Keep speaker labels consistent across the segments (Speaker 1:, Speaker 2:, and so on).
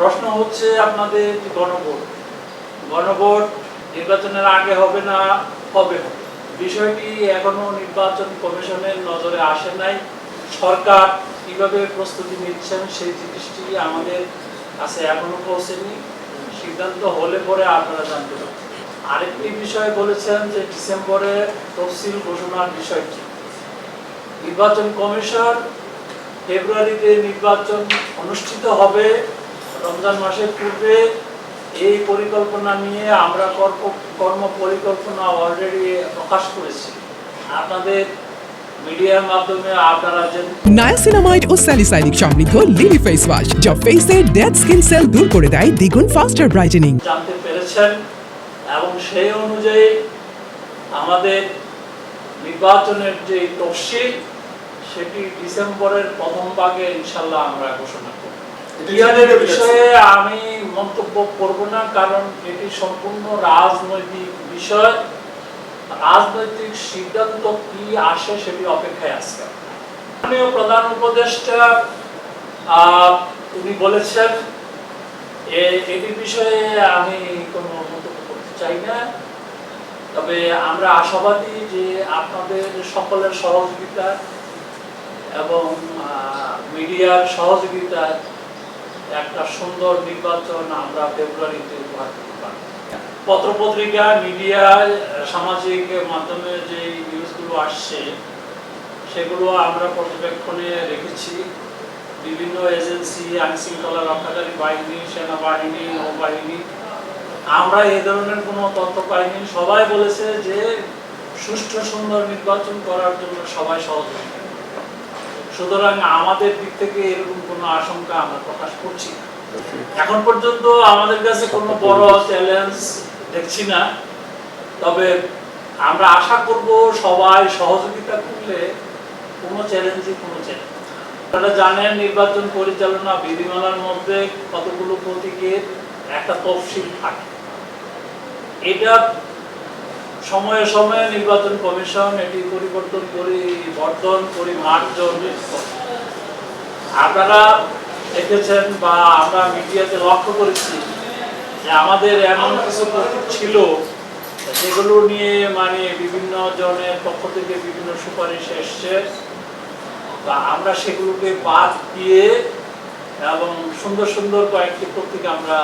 Speaker 1: প্রশ্ন হচ্ছে আপনাদের গণভোট গণভোট নির্বাচনের আগে হবে না হবে? বিষয়টি এখনও নির্বাচন কমিশনের নজরে আসে নাই। সরকার কীভাবে প্রস্তুতি নিচ্ছেন সেই জিনিসটি আমাদের কাছে এখনও পৌঁছেনি। সিদ্ধান্ত হলে পরে আপনারা জানতে পারবেন। আরেকটি বিষয় বলেছেন যে ডিসেম্বরে তফসিল ঘোষণার বিষয়টি নির্বাচন কমিশন ফেব্রুয়ারিতে নির্বাচন অনুষ্ঠিত হবে রমজান মাসের পূর্বে এই পরিকল্পনা নিয়ে আমরা কর্ম কর্ম পরিকল্পনা অলরেডি প্রকাশ করেছি। আপনাদের মিডিয়ার মাধ্যমে আপনারা
Speaker 2: নায়াসিনামাইড ও স্যালিসাইনিক সমৃদ্ধ লিলি ফেস ওয়াশ যা ফেসের ডেড স্কিন সেল দূর করে দেয় দ্বিগুণ ফাস্টার ব্রাইটেনিং
Speaker 1: জানতে পেরেছেন এবং সেই অনুযায়ী আমাদের নির্বাচনের যে তফসিল সেটি ডিসেম্বরের প্রথম ভাগে ইনশাল্লাহ আমরা ঘোষণা করব। ইয়াদের বিষয়ে আমি মন্তব্য করব না কারণ এটি সম্পূর্ণ রাজনৈতিক বিষয়। রাজনৈতিক সিদ্ধান্ত কি আসে সেটি অপেক্ষায় আছে। মাননীয় প্রধান উপদেষ্টা উনি বলেছেন এটি বিষয়ে আমি কোনো মন্তব্য করতে চাই না। তবে আমরা আশাবাদী যে আপনাদের সকলের সহযোগিতা এবং মিডিয়ার সহযোগিতা একটা সুন্দর নির্বাচন আমরা ফেব্রুয়ারিতে উপহার দিতে পারব। পত্রপত্রিকা মিডিয়ায় সামাজিক মাধ্যমে যে নিউজগুলো আসছে, সেগুলো আমরা পর্যবেক্ষণে রেখেছি। বিভিন্ন এজেন্সি আইন শৃঙ্খলা রক্ষাকারী বাহিনী, সেনাবাহিনী, নৌবাহিনী, আমরা এই ধরনের কোনো তথ্য পাইনি। সবাই বলেছে যে সুষ্ঠু, সুন্দর নির্বাচন করার জন্য সবাই সহযোগিতা। সুতরাং আমাদের দিক থেকে এরকম কোনো আশঙ্কা আমরা প্রকাশ করছি না। এখন পর্যন্ত আমাদের কাছে কোনো বড় চ্যালেঞ্জ দেখছি না। তবে আমরা আশা করব সবাই সহযোগিতা করলে কোনো চ্যালেঞ্জই কোনো চ্যালেঞ্জ আপনারা জানেন নির্বাচন পরিচালনা বিধিমালার মধ্যে কতগুলো প্রতীকের একটা তফসিল থাকে। এটা সময়ে সময়ে নির্বাচন কমিশন এটি পরিবর্তন পরিবর্তন পরিমার্জন আপনারা দেখেছেন বা আমরা মিডিয়াতে লক্ষ্য করেছি যে আমাদের এমন কিছু প্রতীক ছিল সেগুলো নিয়ে মানে বিভিন্ন জনের পক্ষ থেকে বিভিন্ন সুপারিশ এসছে। বা আমরা সেগুলোকে বাদ দিয়ে এবং সুন্দর সুন্দর কয়েকটি প্রতীক আমরা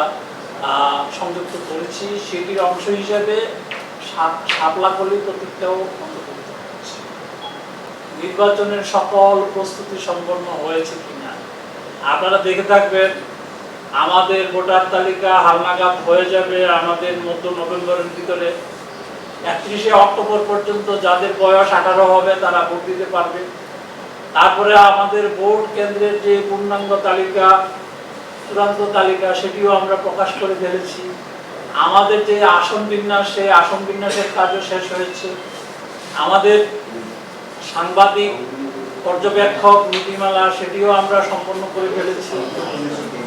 Speaker 1: সংযুক্ত করেছি। সেটির অংশ হিসেবে শাপলাকলি প্রতীকটাও অন্তর্ভুক্ত নির্বাচনের সকল প্রস্তুতি সম্পন্ন হয়েছে কিনা? আপনারা দেখে থাকবেন, আমাদের ভোটার তালিকা হালনাগাদ হয়ে যাবে আমাদের মধ্য নভেম্বরের ভিতরে। একত্রিশে অক্টোবর পর্যন্ত যাদের বয়স আঠারো হবে, তারা ভোট দিতে পারবে। তারপরে আমাদের ভোট কেন্দ্রের যে পূর্ণাঙ্গ তালিকা, চূড়ান্ত তালিকা, সেটিও আমরা প্রকাশ করে ফেলেছি। আমাদের যে আসন বিন্যাস, সেই আসন বিন্যাসের কাজও শেষ হয়েছে। আমাদের সাংবাদিক, পর্যবেক্ষক, নীতিমালা, সেটিও আমরা সম্পন্ন করে ফেলেছি।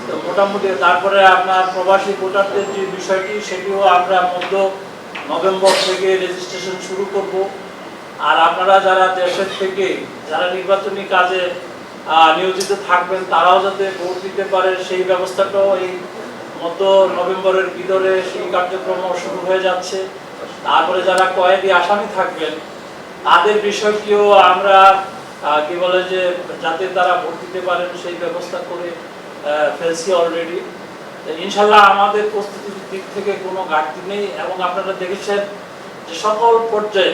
Speaker 1: তো মোটামুটি তারপরে আপনার প্রবাসী ভোটারদের যে বিষয়টি, সেটিও আমরা মধ্য নভেম্বর থেকে রেজিস্ট্রেশন শুরু করব। আর আপনারা যারা দেশের থেকে, যারা নির্বাচনী কাজে নিয়োজিত থাকবেন, তারাও যাতে ভোট দিতে পারে, সেই ব্যবস্থাটাও এই মধ্য নভেম্বরের ভিতরে সেই কার্যক্রম শুরু হয়ে যাচ্ছে। তারপরে যারা কয়েদি আসামি থাকবেন, তাদের বিষয়টিও আমরা কি বলে যে, যাতে তারা ভোট দিতে পারেন সেই ব্যবস্থা করে ফেলছি অলরেডি ইনশাল্লাহ আমাদের প্রস্তুতির দিক থেকে কোনো ঘাটতি নেই এবং আপনারা দেখেছেন যে সকল পর্যায়ে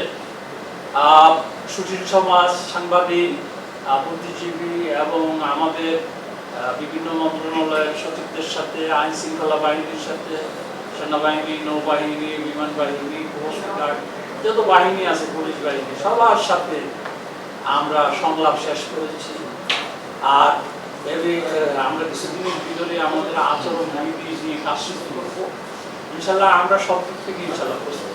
Speaker 1: সুশীল সমাজ, সাংবাদিক বুদ্ধিজীবী এবং আমাদের বিভিন্ন মন্ত্রণালয়ের সচিবদের সাথে আইন শৃঙ্খলা বাহিনীর সাথে, সেনাবাহিনী, নৌবাহিনী, বিমান বাহিনী, কোস্ট গার্ড, যত বাহিনী আছে, পুলিশ বাহিনী, সবার সাথে আমরা সংলাপ শেষ করেছি। আর আমরা কিছুদিনের ভিতরে আমাদের আচরণ নিয়ে কাজ শুরু করব। ইনশাল্লাহ আমরা সব দিক থেকে ইনশাল্লাহ প্রস্তুত।